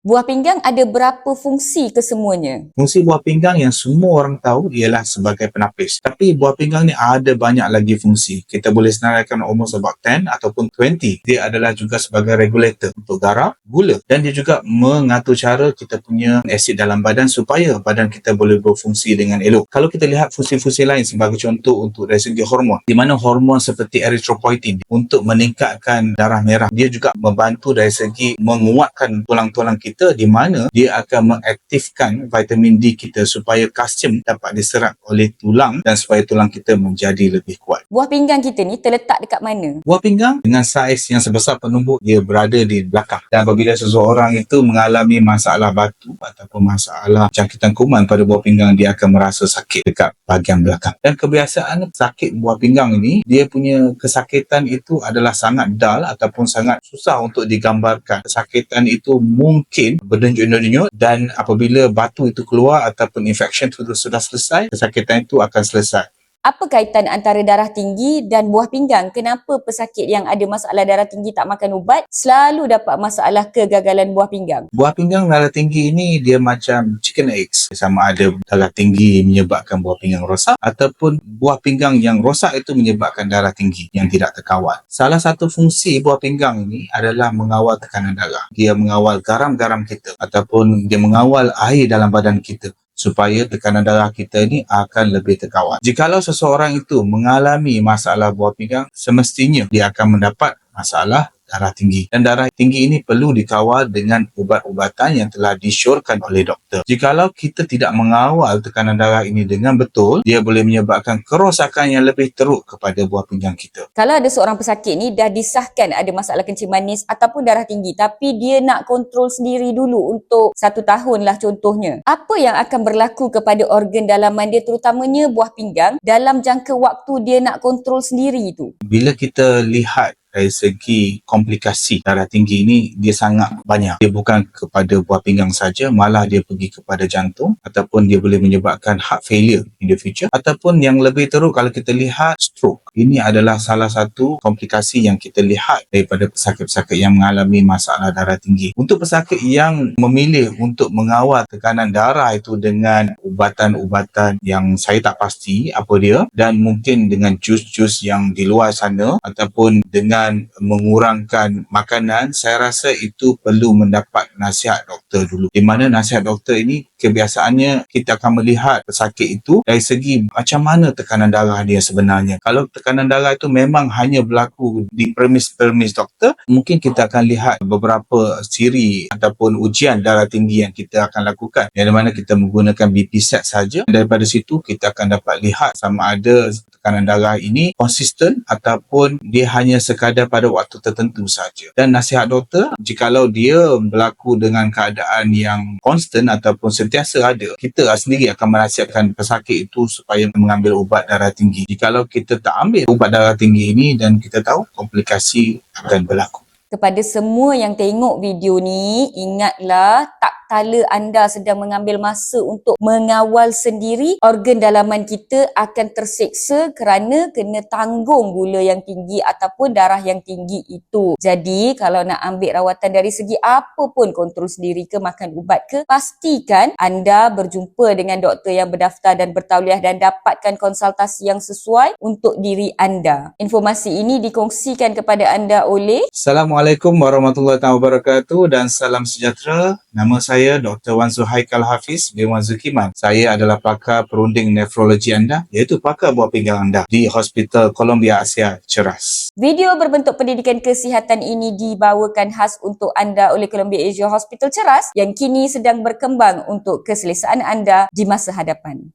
Buah pinggang ada berapa fungsi kesemuanya? Fungsi buah pinggang yang semua orang tahu ialah sebagai penapis. Tapi buah pinggang ni ada banyak lagi fungsi. Kita boleh senaraikan almost about 10 ataupun 20. Dia adalah juga sebagai regulator untuk garam, gula dan dia juga mengatur cara kita punya asid dalam badan supaya badan kita boleh berfungsi dengan elok. Kalau kita lihat fungsi-fungsi lain sebagai contoh untuk dari segi hormon, di mana hormon seperti erythropoietin untuk meningkatkan darah merah, dia juga membantu dari segi menguatkan tulang-tulang kita kita di mana dia akan mengaktifkan vitamin D kita supaya kalsium dapat diserap oleh tulang dan supaya tulang kita menjadi lebih kuat. Buah pinggang kita ni terletak dekat mana? Buah pinggang dengan saiz yang sebesar penumbuk dia berada di belakang. Dan apabila seseorang itu mengalami masalah batu ataupun masalah jangkitan kuman pada buah pinggang dia akan merasa sakit dekat bahagian belakang. Dan kebiasaan sakit buah pinggang ini dia punya kesakitan itu adalah sangat dull ataupun sangat susah untuk digambarkan. Kesakitan itu mungkin mungkin berdenyut-denyut dan apabila batu itu keluar ataupun infection itu sudah selesai, kesakitan itu akan selesai. Apa kaitan antara darah tinggi dan buah pinggang? Kenapa pesakit yang ada masalah darah tinggi tak makan ubat selalu dapat masalah kegagalan buah pinggang? Buah pinggang darah tinggi ini dia macam chicken eggs. Sama ada darah tinggi menyebabkan buah pinggang rosak ataupun buah pinggang yang rosak itu menyebabkan darah tinggi yang tidak terkawal. Salah satu fungsi buah pinggang ini adalah mengawal tekanan darah. Dia mengawal garam-garam kita ataupun dia mengawal air dalam badan kita supaya tekanan darah kita ni akan lebih terkawal. Jikalau seseorang itu mengalami masalah buah pinggang, semestinya dia akan mendapat masalah darah tinggi. Dan darah tinggi ini perlu dikawal dengan ubat-ubatan yang telah disyorkan oleh doktor. Jikalau kita tidak mengawal tekanan darah ini dengan betul, dia boleh menyebabkan kerosakan yang lebih teruk kepada buah pinggang kita. Kalau ada seorang pesakit ni dah disahkan ada masalah kencing manis ataupun darah tinggi tapi dia nak kontrol sendiri dulu untuk satu tahun lah contohnya. Apa yang akan berlaku kepada organ dalaman dia terutamanya buah pinggang dalam jangka waktu dia nak kontrol sendiri itu? Bila kita lihat dari segi komplikasi darah tinggi ini dia sangat banyak. Dia bukan kepada buah pinggang saja, malah dia pergi kepada jantung ataupun dia boleh menyebabkan heart failure in the future ataupun yang lebih teruk kalau kita lihat stroke. Ini adalah salah satu komplikasi yang kita lihat daripada pesakit-pesakit yang mengalami masalah darah tinggi. Untuk pesakit yang memilih untuk mengawal tekanan darah itu dengan ubatan-ubatan yang saya tak pasti apa dia dan mungkin dengan jus-jus yang di luar sana ataupun dengan dengan mengurangkan makanan, saya rasa itu perlu mendapat nasihat doktor dulu. Di mana nasihat doktor ini kebiasaannya kita akan melihat pesakit itu dari segi macam mana tekanan darah dia sebenarnya. Kalau tekanan darah itu memang hanya berlaku di premis-premis doktor, mungkin kita akan lihat beberapa siri ataupun ujian darah tinggi yang kita akan lakukan. Yang mana kita menggunakan BP set saja. Daripada situ kita akan dapat lihat sama ada tekanan darah ini konsisten ataupun dia hanya sekadar pada waktu tertentu saja. Dan nasihat doktor, jikalau dia berlaku dengan keadaan yang konstant ataupun sentiasa ada, kita sendiri akan menasihatkan pesakit itu supaya mengambil ubat darah tinggi. Jikalau kita tak ambil ubat darah tinggi ini dan kita tahu komplikasi akan berlaku. Kepada semua yang tengok video ni, ingatlah tak kala anda sedang mengambil masa untuk mengawal sendiri, organ dalaman kita akan terseksa kerana kena tanggung gula yang tinggi ataupun darah yang tinggi itu. Jadi, kalau nak ambil rawatan dari segi apa pun kontrol sendiri ke makan ubat ke, pastikan anda berjumpa dengan doktor yang berdaftar dan bertauliah dan dapatkan konsultasi yang sesuai untuk diri anda. Informasi ini dikongsikan kepada anda oleh Assalamualaikum warahmatullahi wabarakatuh dan salam sejahtera. Nama saya Dr. Wan Zuhaikal Hafiz bin Wan Zukiman. Saya adalah pakar perunding nefrologi anda iaitu pakar buah pinggang anda di Hospital Columbia Asia Ceras. Video berbentuk pendidikan kesihatan ini dibawakan khas untuk anda oleh Columbia Asia Hospital Ceras yang kini sedang berkembang untuk keselesaan anda di masa hadapan.